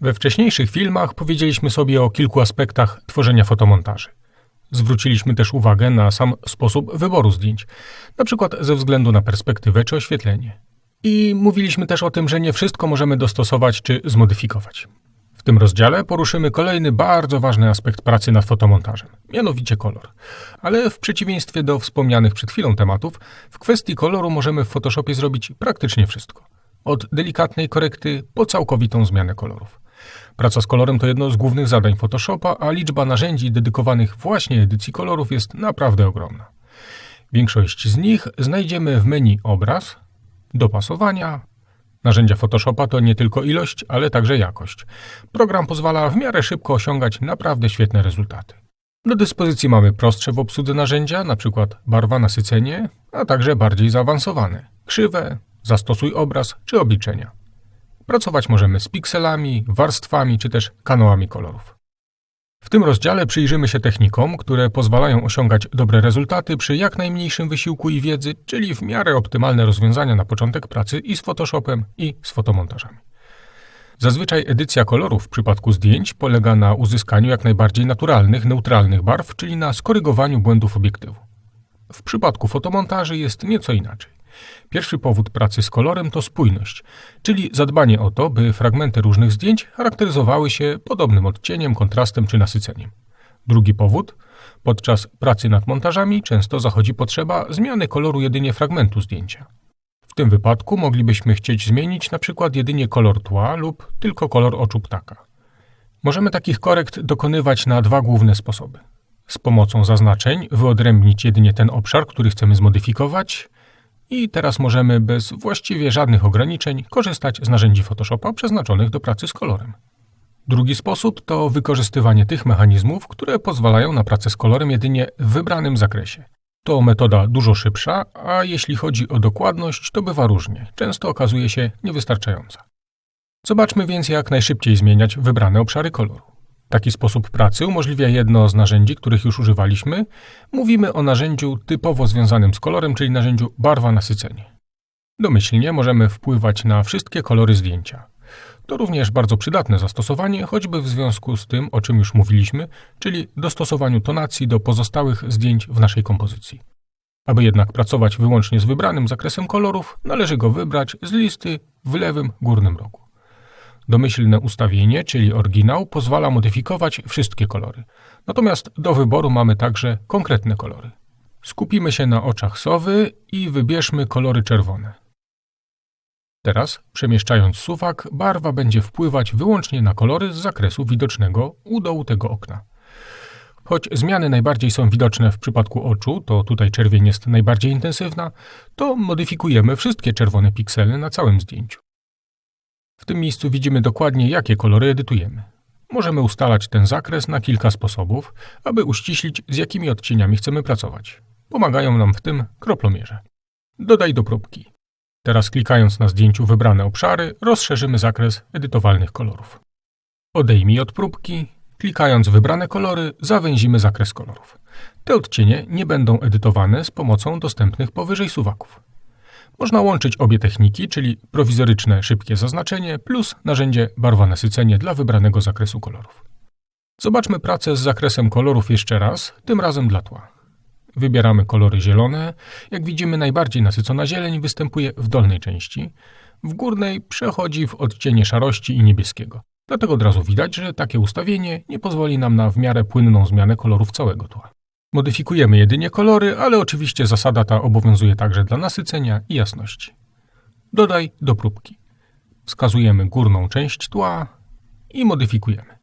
We wcześniejszych filmach powiedzieliśmy sobie o kilku aspektach tworzenia fotomontaży. Zwróciliśmy też uwagę na sam sposób wyboru zdjęć, na przykład ze względu na perspektywę czy oświetlenie. I mówiliśmy też o tym, że nie wszystko możemy dostosować czy zmodyfikować. W tym rozdziale poruszymy kolejny bardzo ważny aspekt pracy nad fotomontażem, mianowicie kolor. Ale w przeciwieństwie do wspomnianych przed chwilą tematów, w kwestii koloru możemy w Photoshopie zrobić praktycznie wszystko. Od delikatnej korekty po całkowitą zmianę kolorów. Praca z kolorem to jedno z głównych zadań Photoshopa, a liczba narzędzi dedykowanych właśnie edycji kolorów jest naprawdę ogromna. Większość z nich znajdziemy w menu Obraz, Dopasowania. Narzędzia Photoshopa to nie tylko ilość, ale także jakość. Program pozwala w miarę szybko osiągać naprawdę świetne rezultaty. Do dyspozycji mamy prostsze w obsłudze narzędzia, np. barwa nasycenie, a także bardziej zaawansowane krzywe, zastosuj obraz czy obliczenia. Pracować możemy z pikselami, warstwami czy też kanałami kolorów. W tym rozdziale przyjrzymy się technikom, które pozwalają osiągać dobre rezultaty przy jak najmniejszym wysiłku i wiedzy, czyli w miarę optymalne rozwiązania na początek pracy i z Photoshopem, i z fotomontażami. Zazwyczaj edycja kolorów w przypadku zdjęć polega na uzyskaniu jak najbardziej naturalnych, neutralnych barw, czyli na skorygowaniu błędów obiektywu. W przypadku fotomontaży jest nieco inaczej. Pierwszy powód pracy z kolorem to spójność, czyli zadbanie o to, by fragmenty różnych zdjęć charakteryzowały się podobnym odcieniem, kontrastem czy nasyceniem. Drugi powód podczas pracy nad montażami często zachodzi potrzeba zmiany koloru jedynie fragmentu zdjęcia. W tym wypadku moglibyśmy chcieć zmienić na przykład jedynie kolor tła lub tylko kolor oczu ptaka. Możemy takich korekt dokonywać na dwa główne sposoby. Z pomocą zaznaczeń wyodrębnić jedynie ten obszar, który chcemy zmodyfikować, i teraz możemy bez właściwie żadnych ograniczeń korzystać z narzędzi Photoshopa przeznaczonych do pracy z kolorem. Drugi sposób to wykorzystywanie tych mechanizmów, które pozwalają na pracę z kolorem jedynie w wybranym zakresie. To metoda dużo szybsza, a jeśli chodzi o dokładność, to bywa różnie, często okazuje się niewystarczająca. Zobaczmy więc, jak najszybciej zmieniać wybrane obszary koloru. Taki sposób pracy umożliwia jedno z narzędzi, których już używaliśmy. Mówimy o narzędziu typowo związanym z kolorem, czyli narzędziu barwa nasycenie. Domyślnie możemy wpływać na wszystkie kolory zdjęcia. To również bardzo przydatne zastosowanie, choćby w związku z tym, o czym już mówiliśmy, czyli dostosowaniu tonacji do pozostałych zdjęć w naszej kompozycji. Aby jednak pracować wyłącznie z wybranym zakresem kolorów, należy go wybrać z listy w lewym górnym rogu. Domyślne ustawienie, czyli oryginał, pozwala modyfikować wszystkie kolory. Natomiast do wyboru mamy także konkretne kolory. Skupimy się na oczach sowy i wybierzmy kolory czerwone. Teraz, przemieszczając suwak, barwa będzie wpływać wyłącznie na kolory z zakresu widocznego u dołu tego okna. Choć zmiany najbardziej są widoczne w przypadku oczu, to tutaj czerwień jest najbardziej intensywna, to modyfikujemy wszystkie czerwone piksele na całym zdjęciu. W tym miejscu widzimy dokładnie, jakie kolory edytujemy. Możemy ustalać ten zakres na kilka sposobów, aby uściślić, z jakimi odcieniami chcemy pracować. Pomagają nam w tym kroplomierze. Dodaj do próbki. Teraz klikając na zdjęciu wybrane obszary, rozszerzymy zakres edytowalnych kolorów. Odejmij od próbki. Klikając wybrane kolory, zawęzimy zakres kolorów. Te odcienie nie będą edytowane z pomocą dostępnych powyżej suwaków. Można łączyć obie techniki, czyli prowizoryczne szybkie zaznaczenie plus narzędzie barwa nasycenie dla wybranego zakresu kolorów. Zobaczmy pracę z zakresem kolorów jeszcze raz, tym razem dla tła. Wybieramy kolory zielone. Jak widzimy, najbardziej nasycona zieleń występuje w dolnej części. W górnej przechodzi w odcienie szarości i niebieskiego. Dlatego od razu widać, że takie ustawienie nie pozwoli nam na w miarę płynną zmianę kolorów całego tła. Modyfikujemy jedynie kolory, ale oczywiście zasada ta obowiązuje także dla nasycenia i jasności. Dodaj do próbki. Wskazujemy górną część tła i modyfikujemy.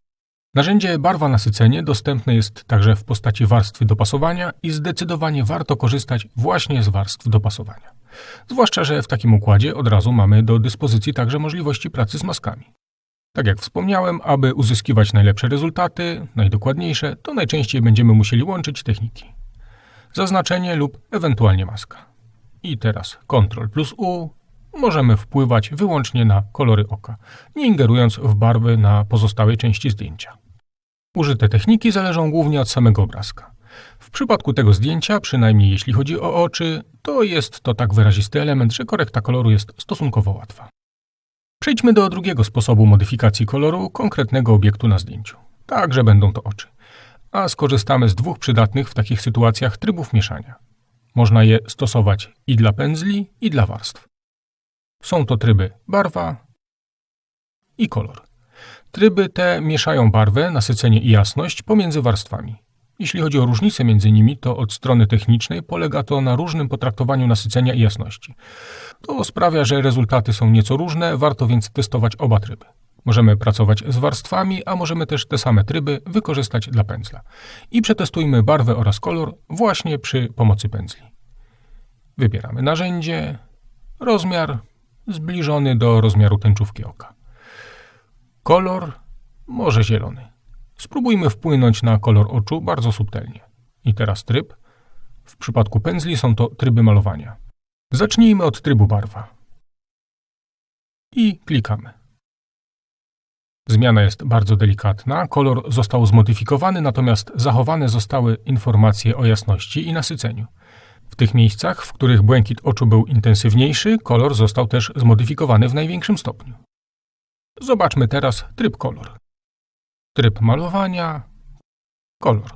Narzędzie barwa nasycenie dostępne jest także w postaci warstwy dopasowania i zdecydowanie warto korzystać właśnie z warstw dopasowania. Zwłaszcza, że w takim układzie od razu mamy do dyspozycji także możliwości pracy z maskami. Tak jak wspomniałem, aby uzyskiwać najlepsze rezultaty, najdokładniejsze, to najczęściej będziemy musieli łączyć techniki. Zaznaczenie lub ewentualnie maska. I teraz Ctrl plus U możemy wpływać wyłącznie na kolory oka, nie ingerując w barwy na pozostałej części zdjęcia. Użyte techniki zależą głównie od samego obrazka. W przypadku tego zdjęcia, przynajmniej jeśli chodzi o oczy, to jest to tak wyrazisty element, że korekta koloru jest stosunkowo łatwa. Przejdźmy do drugiego sposobu modyfikacji koloru konkretnego obiektu na zdjęciu. Także będą to oczy. A skorzystamy z dwóch przydatnych w takich sytuacjach trybów mieszania. Można je stosować i dla pędzli, i dla warstw. Są to tryby barwa i kolor. Tryby te mieszają barwę, nasycenie i jasność pomiędzy warstwami. Jeśli chodzi o różnice między nimi, to od strony technicznej polega to na różnym potraktowaniu nasycenia i jasności. To sprawia, że rezultaty są nieco różne, warto więc testować oba tryby. Możemy pracować z warstwami, a możemy też te same tryby wykorzystać dla pędzla. I przetestujmy barwę oraz kolor właśnie przy pomocy pędzli. Wybieramy narzędzie, rozmiar zbliżony do rozmiaru tęczówki oka. Kolor może zielony. Spróbujmy wpłynąć na kolor oczu bardzo subtelnie. I teraz tryb. W przypadku pędzli są to tryby malowania. Zacznijmy od trybu barwa. I klikamy. Zmiana jest bardzo delikatna, kolor został zmodyfikowany, natomiast zachowane zostały informacje o jasności i nasyceniu. W tych miejscach, w których błękit oczu był intensywniejszy, kolor został też zmodyfikowany w największym stopniu. Zobaczmy teraz tryb kolor. Tryb malowania, kolor.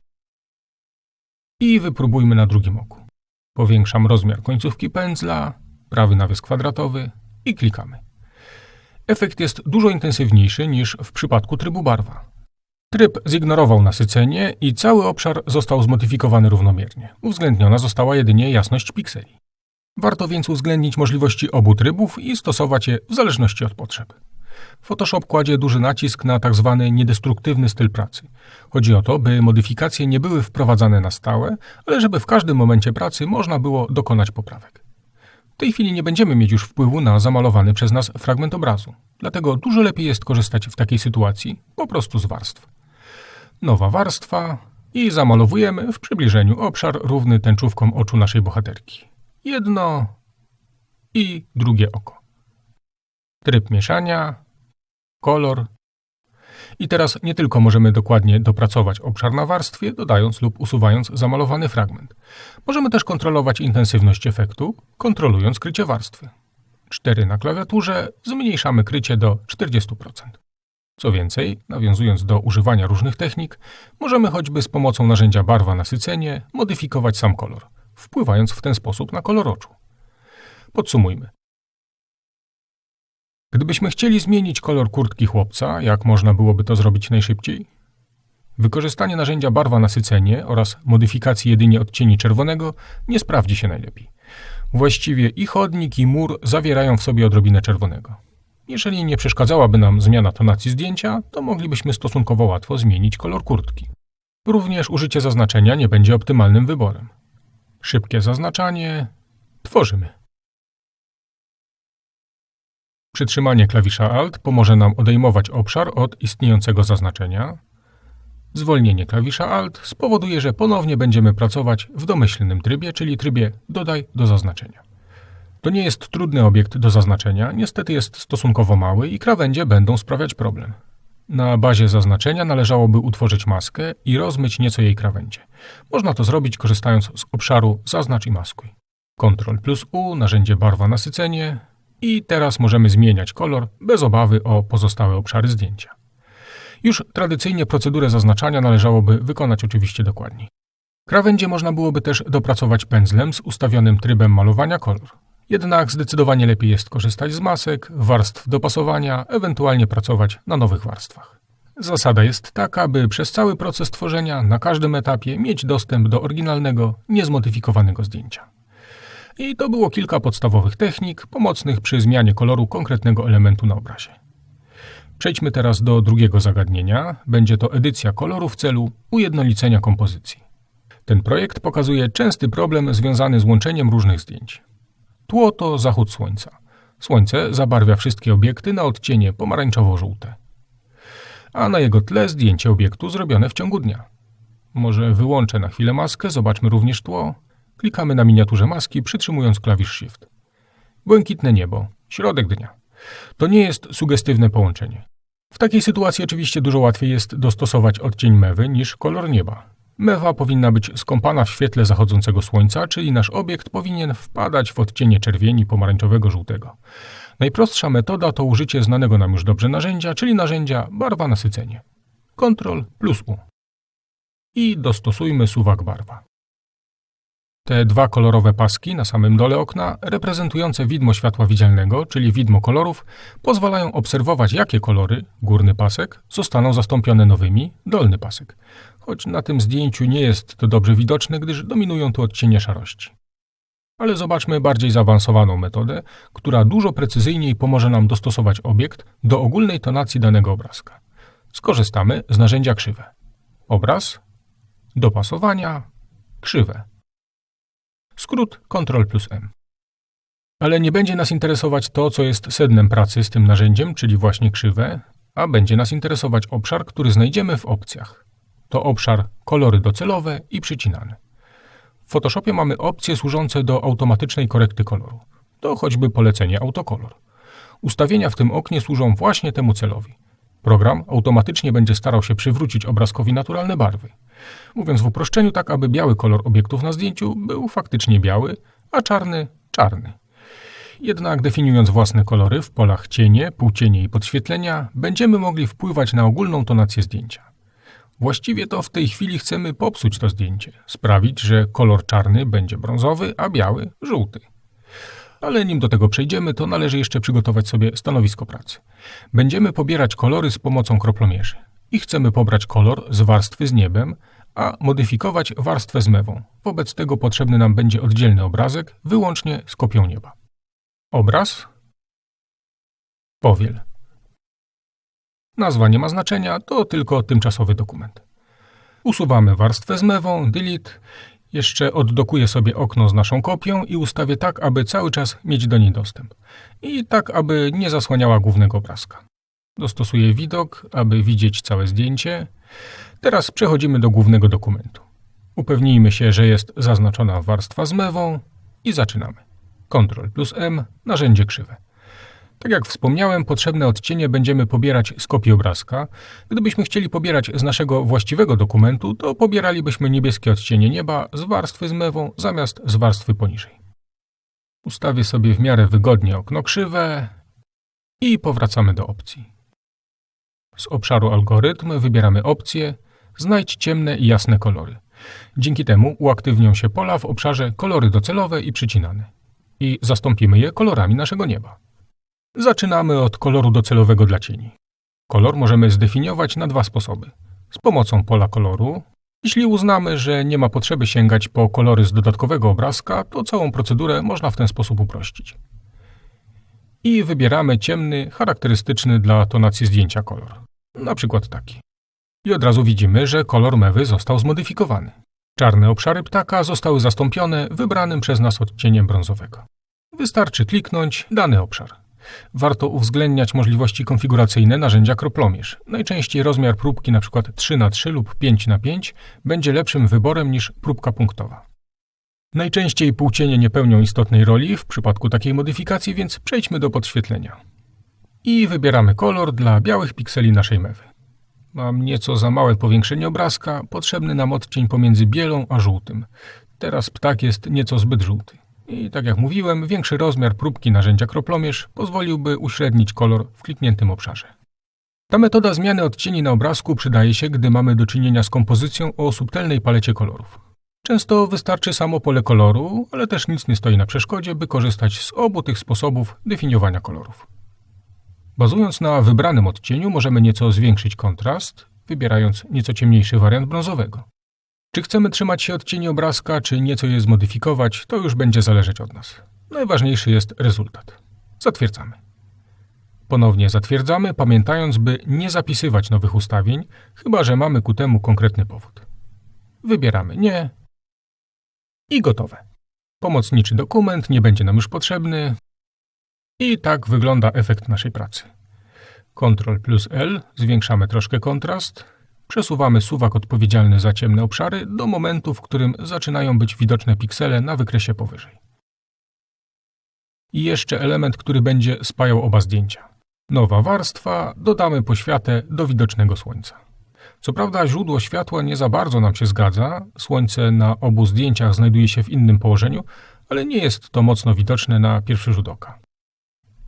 I wypróbujmy na drugim oku. Powiększam rozmiar końcówki pędzla, prawy nawys kwadratowy i klikamy. Efekt jest dużo intensywniejszy niż w przypadku trybu barwa. Tryb zignorował nasycenie i cały obszar został zmodyfikowany równomiernie. Uwzględniona została jedynie jasność pikseli. Warto więc uwzględnić możliwości obu trybów i stosować je w zależności od potrzeb. Photoshop kładzie duży nacisk na tzw. Tak niedestruktywny styl pracy. Chodzi o to, by modyfikacje nie były wprowadzane na stałe, ale żeby w każdym momencie pracy można było dokonać poprawek. W tej chwili nie będziemy mieć już wpływu na zamalowany przez nas fragment obrazu. Dlatego dużo lepiej jest korzystać w takiej sytuacji po prostu z warstw. Nowa warstwa i zamalowujemy w przybliżeniu obszar równy tęczówkom oczu naszej bohaterki. Jedno i drugie oko. Tryb mieszania, kolor. I teraz nie tylko możemy dokładnie dopracować obszar na warstwie, dodając lub usuwając zamalowany fragment. Możemy też kontrolować intensywność efektu, kontrolując krycie warstwy. 4 na klawiaturze zmniejszamy krycie do 40%. Co więcej, nawiązując do używania różnych technik, możemy choćby z pomocą narzędzia barwa nasycenie modyfikować sam kolor, wpływając w ten sposób na kolor oczu. Podsumujmy. Gdybyśmy chcieli zmienić kolor kurtki chłopca, jak można byłoby to zrobić najszybciej? Wykorzystanie narzędzia barwa nasycenie oraz modyfikacji jedynie odcieni czerwonego nie sprawdzi się najlepiej. Właściwie i chodnik, i mur zawierają w sobie odrobinę czerwonego. Jeżeli nie przeszkadzałaby nam zmiana tonacji zdjęcia, to moglibyśmy stosunkowo łatwo zmienić kolor kurtki. Również użycie zaznaczenia nie będzie optymalnym wyborem. Szybkie zaznaczanie tworzymy. Przytrzymanie klawisza Alt pomoże nam odejmować obszar od istniejącego zaznaczenia. Zwolnienie klawisza Alt spowoduje, że ponownie będziemy pracować w domyślnym trybie, czyli trybie Dodaj do zaznaczenia. To nie jest trudny obiekt do zaznaczenia, niestety jest stosunkowo mały i krawędzie będą sprawiać problem. Na bazie zaznaczenia należałoby utworzyć maskę i rozmyć nieco jej krawędzie. Można to zrobić korzystając z obszaru Zaznacz i maskuj. Ctrl plus U, narzędzie barwa nasycenie, i teraz możemy zmieniać kolor bez obawy o pozostałe obszary zdjęcia. Już tradycyjnie procedurę zaznaczania należałoby wykonać oczywiście dokładniej. Krawędzie można byłoby też dopracować pędzlem z ustawionym trybem malowania kolor. Jednak zdecydowanie lepiej jest korzystać z masek, warstw dopasowania, ewentualnie pracować na nowych warstwach. Zasada jest taka, by przez cały proces tworzenia na każdym etapie mieć dostęp do oryginalnego, niezmodyfikowanego zdjęcia. I to było kilka podstawowych technik pomocnych przy zmianie koloru konkretnego elementu na obrazie. Przejdźmy teraz do drugiego zagadnienia. Będzie to edycja koloru w celu ujednolicenia kompozycji. Ten projekt pokazuje częsty problem związany z łączeniem różnych zdjęć. Tło to zachód słońca. Słońce zabarwia wszystkie obiekty na odcienie pomarańczowo-żółte. A na jego tle zdjęcie obiektu zrobione w ciągu dnia. Może wyłączę na chwilę maskę, zobaczmy również tło. Klikamy na miniaturze maski, przytrzymując klawisz Shift. Błękitne niebo, środek dnia. To nie jest sugestywne połączenie. W takiej sytuacji oczywiście dużo łatwiej jest dostosować odcień mewy niż kolor nieba. Mewa powinna być skąpana w świetle zachodzącego słońca, czyli nasz obiekt powinien wpadać w odcienie czerwieni pomarańczowego żółtego. Najprostsza metoda to użycie znanego nam już dobrze narzędzia, czyli narzędzia barwa nasycenie. Ctrl plus U. I dostosujmy suwak barwa. Te dwa kolorowe paski na samym dole okna, reprezentujące widmo światła widzialnego, czyli widmo kolorów, pozwalają obserwować, jakie kolory, górny pasek, zostaną zastąpione nowymi, dolny pasek. Choć na tym zdjęciu nie jest to dobrze widoczne, gdyż dominują tu odcienie szarości. Ale zobaczmy bardziej zaawansowaną metodę, która dużo precyzyjniej pomoże nam dostosować obiekt do ogólnej tonacji danego obrazka. Skorzystamy z narzędzia krzywe. Obraz, dopasowania, krzywe. Skrót Ctrl plus M. Ale nie będzie nas interesować to, co jest sednem pracy z tym narzędziem, czyli właśnie krzywe, a będzie nas interesować obszar, który znajdziemy w opcjach. To obszar kolory docelowe i przycinane. W Photoshopie mamy opcje służące do automatycznej korekty koloru. To choćby polecenie autokolor. Ustawienia w tym oknie służą właśnie temu celowi. Program automatycznie będzie starał się przywrócić obrazkowi naturalne barwy. Mówiąc w uproszczeniu, tak aby biały kolor obiektów na zdjęciu był faktycznie biały, a czarny czarny. Jednak definiując własne kolory w polach cienie, półcienie i podświetlenia, będziemy mogli wpływać na ogólną tonację zdjęcia. Właściwie to w tej chwili chcemy popsuć to zdjęcie, sprawić, że kolor czarny będzie brązowy, a biały żółty. Ale nim do tego przejdziemy, to należy jeszcze przygotować sobie stanowisko pracy. Będziemy pobierać kolory z pomocą kroplomierzy. I chcemy pobrać kolor z warstwy z niebem, a modyfikować warstwę z mewą. Wobec tego potrzebny nam będzie oddzielny obrazek, wyłącznie z kopią nieba. Obraz. Powiel. Nazwa nie ma znaczenia, to tylko tymczasowy dokument. Usuwamy warstwę z mewą, delete, jeszcze oddokuję sobie okno z naszą kopią i ustawię tak, aby cały czas mieć do niej dostęp. I tak, aby nie zasłaniała głównego obrazka. Dostosuję widok, aby widzieć całe zdjęcie. Teraz przechodzimy do głównego dokumentu. Upewnijmy się, że jest zaznaczona warstwa z mewą i zaczynamy. Ctrl plus M, narzędzie krzywe. Tak jak wspomniałem, potrzebne odcienie będziemy pobierać z kopii obrazka. Gdybyśmy chcieli pobierać z naszego właściwego dokumentu, to pobieralibyśmy niebieskie odcienie nieba z warstwy z mewą zamiast z warstwy poniżej. Ustawię sobie w miarę wygodnie okno krzywe i powracamy do opcji. Z obszaru algorytm wybieramy opcję Znajdź ciemne i jasne kolory. Dzięki temu uaktywnią się pola w obszarze kolory docelowe i przycinane. I zastąpimy je kolorami naszego nieba. Zaczynamy od koloru docelowego dla cieni. Kolor możemy zdefiniować na dwa sposoby. Z pomocą pola koloru. Jeśli uznamy, że nie ma potrzeby sięgać po kolory z dodatkowego obrazka, to całą procedurę można w ten sposób uprościć. I wybieramy ciemny, charakterystyczny dla tonacji zdjęcia kolor. Na przykład taki. I od razu widzimy, że kolor mewy został zmodyfikowany. Czarne obszary ptaka zostały zastąpione wybranym przez nas odcieniem brązowego. Wystarczy kliknąć dany obszar. Warto uwzględniać możliwości konfiguracyjne narzędzia kroplomierz. Najczęściej rozmiar próbki np. 3 na 3 lub 5 na 5 będzie lepszym wyborem niż próbka punktowa. Najczęściej półcienie nie pełnią istotnej roli w przypadku takiej modyfikacji, więc przejdźmy do podświetlenia. I wybieramy kolor dla białych pikseli naszej mewy. Mam nieco za małe powiększenie obrazka, potrzebny nam odcień pomiędzy bielą a żółtym. Teraz ptak jest nieco zbyt żółty. I tak jak mówiłem, większy rozmiar próbki narzędzia kroplomierz pozwoliłby uśrednić kolor w klikniętym obszarze. Ta metoda zmiany odcieni na obrazku przydaje się, gdy mamy do czynienia z kompozycją o subtelnej palecie kolorów. Często wystarczy samo pole koloru, ale też nic nie stoi na przeszkodzie, by korzystać z obu tych sposobów definiowania kolorów. Bazując na wybranym odcieniu możemy nieco zwiększyć kontrast, wybierając nieco ciemniejszy wariant brązowego. Czy chcemy trzymać się odcieni obrazka, czy nieco je zmodyfikować, to już będzie zależeć od nas. Najważniejszy jest rezultat. Zatwierdzamy. Ponownie zatwierdzamy, pamiętając, by nie zapisywać nowych ustawień, chyba że mamy ku temu konkretny powód. Wybieramy nie i gotowe. Pomocniczy dokument nie będzie nam już potrzebny, i tak wygląda efekt naszej pracy. Ctrl plus L, zwiększamy troszkę kontrast, przesuwamy suwak odpowiedzialny za ciemne obszary do momentu, w którym zaczynają być widoczne piksele na wykresie powyżej. I jeszcze element, który będzie spajał oba zdjęcia. Nowa warstwa, dodamy poświatę do widocznego słońca. Co prawda źródło światła nie za bardzo nam się zgadza, słońce na obu zdjęciach znajduje się w innym położeniu, ale nie jest to mocno widoczne na pierwszy rzut oka.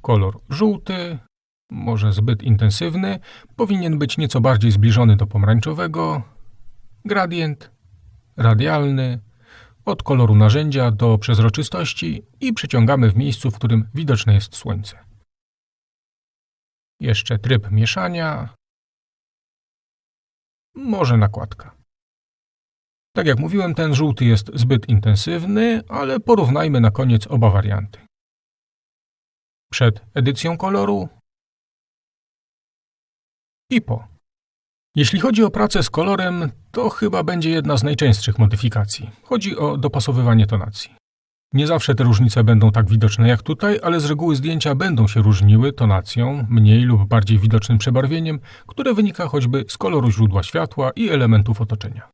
Kolor żółty, może zbyt intensywny, powinien być nieco bardziej zbliżony do pomarańczowego. Gradient, radialny, od koloru narzędzia do przezroczystości i przyciągamy w miejscu, w którym widoczne jest słońce. Jeszcze tryb mieszania, może nakładka. Tak jak mówiłem, ten żółty jest zbyt intensywny, ale porównajmy na koniec oba warianty. Przed edycją koloru i po. Jeśli chodzi o pracę z kolorem, to chyba będzie jedna z najczęstszych modyfikacji. Chodzi o dopasowywanie tonacji. Nie zawsze te różnice będą tak widoczne jak tutaj, ale z reguły zdjęcia będą się różniły tonacją, mniej lub bardziej widocznym przebarwieniem, które wynika choćby z koloru źródła światła i elementów otoczenia.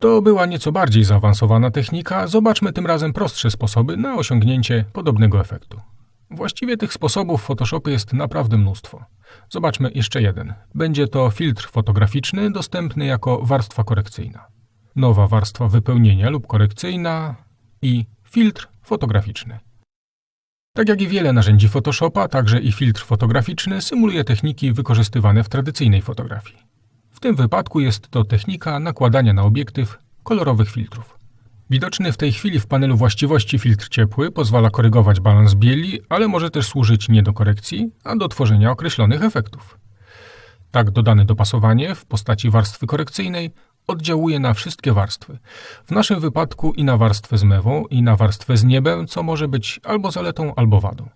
To była nieco bardziej zaawansowana technika, zobaczmy tym razem prostsze sposoby na osiągnięcie podobnego efektu. Właściwie tych sposobów w Photoshopie jest naprawdę mnóstwo. Zobaczmy jeszcze jeden. Będzie to filtr fotograficzny dostępny jako warstwa korekcyjna. Nowa warstwa wypełnienia lub korekcyjna i filtr fotograficzny. Tak jak i wiele narzędzi Photoshopa, także i filtr fotograficzny symuluje techniki wykorzystywane w tradycyjnej fotografii. W tym wypadku jest to technika nakładania na obiektyw kolorowych filtrów. Widoczny w tej chwili w panelu właściwości filtr ciepły pozwala korygować balans bieli, ale może też służyć nie do korekcji, a do tworzenia określonych efektów. Tak dodane dopasowanie w postaci warstwy korekcyjnej oddziałuje na wszystkie warstwy. W naszym wypadku i na warstwę z mewą, i na warstwę z niebem, co może być albo zaletą, albo wadą.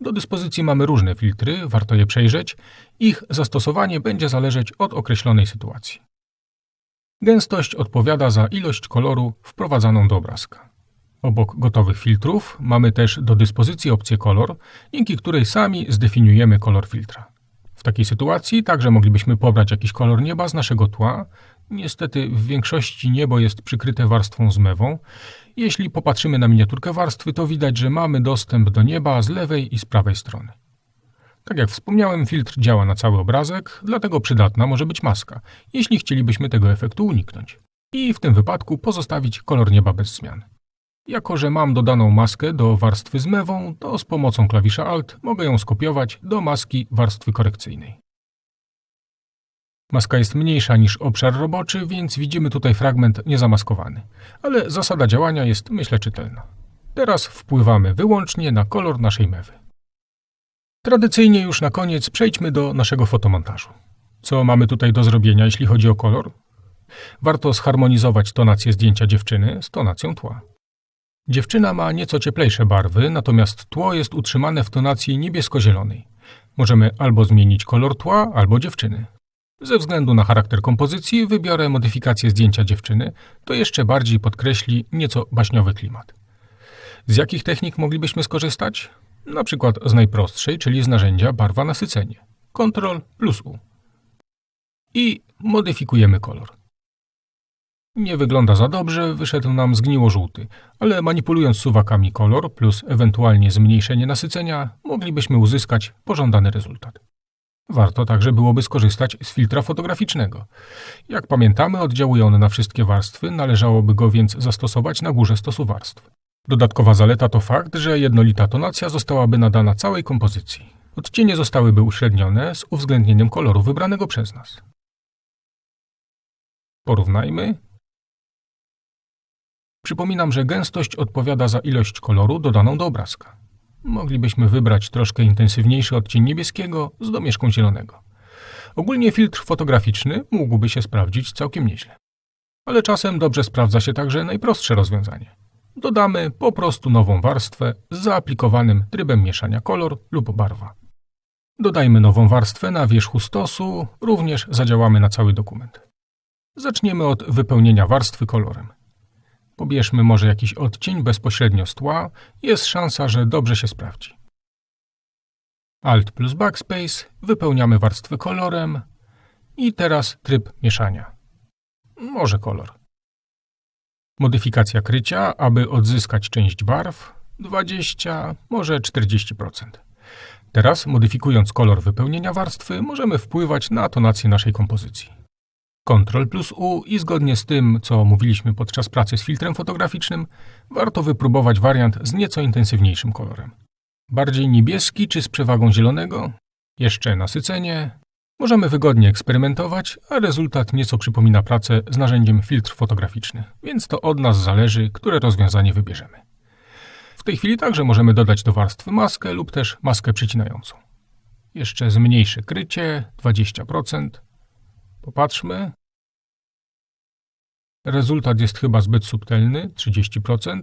Do dyspozycji mamy różne filtry, warto je przejrzeć. Ich zastosowanie będzie zależeć od określonej sytuacji. Gęstość odpowiada za ilość koloru wprowadzaną do obrazka. Obok gotowych filtrów mamy też do dyspozycji opcję kolor, dzięki której sami zdefiniujemy kolor filtra. W takiej sytuacji także moglibyśmy pobrać jakiś kolor nieba z naszego tła. Niestety w większości niebo jest przykryte warstwą zmewą. Jeśli popatrzymy na miniaturkę warstwy, to widać, że mamy dostęp do nieba z lewej i z prawej strony. Tak jak wspomniałem, filtr działa na cały obrazek, dlatego przydatna może być maska, jeśli chcielibyśmy tego efektu uniknąć. I w tym wypadku pozostawić kolor nieba bez zmian. Jako, że mam dodaną maskę do warstwy z mewą, to z pomocą klawisza Alt mogę ją skopiować do maski warstwy korekcyjnej. Maska jest mniejsza niż obszar roboczy, więc widzimy tutaj fragment niezamaskowany, ale zasada działania jest myślę czytelna. Teraz wpływamy wyłącznie na kolor naszej mewy. Tradycyjnie już na koniec przejdźmy do naszego fotomontażu. Co mamy tutaj do zrobienia, jeśli chodzi o kolor? Warto zharmonizować tonację zdjęcia dziewczyny z tonacją tła. Dziewczyna ma nieco cieplejsze barwy, natomiast tło jest utrzymane w tonacji niebiesko-zielonej. Możemy albo zmienić kolor tła, albo dziewczyny. Ze względu na charakter kompozycji wybiorę modyfikację zdjęcia dziewczyny, to jeszcze bardziej podkreśli nieco baśniowy klimat. Z jakich technik moglibyśmy skorzystać? Na przykład z najprostszej, czyli z narzędzia barwa nasycenie. Ctrl plus U. I modyfikujemy kolor. Nie wygląda za dobrze, wyszedł nam zgniło-żółty, ale manipulując suwakami kolor plus ewentualnie zmniejszenie nasycenia, moglibyśmy uzyskać pożądany rezultat. Warto także byłoby skorzystać z filtra fotograficznego. Jak pamiętamy, oddziałuje on na wszystkie warstwy, należałoby go więc zastosować na górze stosu warstw. Dodatkowa zaleta to fakt, że jednolita tonacja zostałaby nadana całej kompozycji. Odcienie zostałyby uśrednione z uwzględnieniem koloru wybranego przez nas. Porównajmy. Przypominam, że gęstość odpowiada za ilość koloru dodaną do obrazka. Moglibyśmy wybrać troszkę intensywniejszy odcień niebieskiego z domieszką zielonego. Ogólnie filtr fotograficzny mógłby się sprawdzić całkiem nieźle. Ale czasem dobrze sprawdza się także najprostsze rozwiązanie. Dodamy po prostu nową warstwę z zaaplikowanym trybem mieszania kolor lub barwa. Dodajmy nową warstwę na wierzchu stosu, również zadziałamy na cały dokument. Zaczniemy od wypełnienia warstwy kolorem. Pobierzmy może jakiś odcień bezpośrednio z tła, jest szansa, że dobrze się sprawdzi. Alt plus Backspace, wypełniamy warstwę kolorem i teraz tryb mieszania. Może kolor. Modyfikacja krycia, aby odzyskać część barw 20, może 40%. Teraz, modyfikując kolor wypełnienia warstwy, możemy wpływać na tonację naszej kompozycji. Ctrl plus U i zgodnie z tym, co mówiliśmy podczas pracy z filtrem fotograficznym, warto wypróbować wariant z nieco intensywniejszym kolorem. Bardziej niebieski czy z przewagą zielonego? Jeszcze nasycenie. Możemy wygodnie eksperymentować, a rezultat nieco przypomina pracę z narzędziem filtr fotograficznych, więc to od nas zależy, które rozwiązanie wybierzemy. W tej chwili także możemy dodać do warstwy maskę lub też maskę przycinającą. Jeszcze zmniejszę krycie 20%. Popatrzmy. Rezultat jest chyba zbyt subtelny 30%.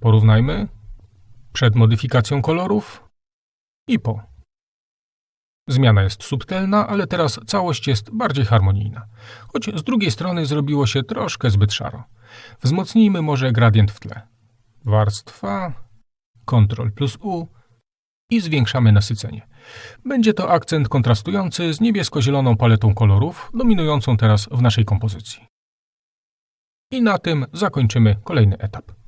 Porównajmy przed modyfikacją kolorów i po. Zmiana jest subtelna, ale teraz całość jest bardziej harmonijna. Choć z drugiej strony zrobiło się troszkę zbyt szaro. Wzmocnijmy może gradient w tle. Warstwa, Ctrl plus U i zwiększamy nasycenie. Będzie to akcent kontrastujący z niebiesko-zieloną paletą kolorów, dominującą teraz w naszej kompozycji. I na tym zakończymy kolejny etap.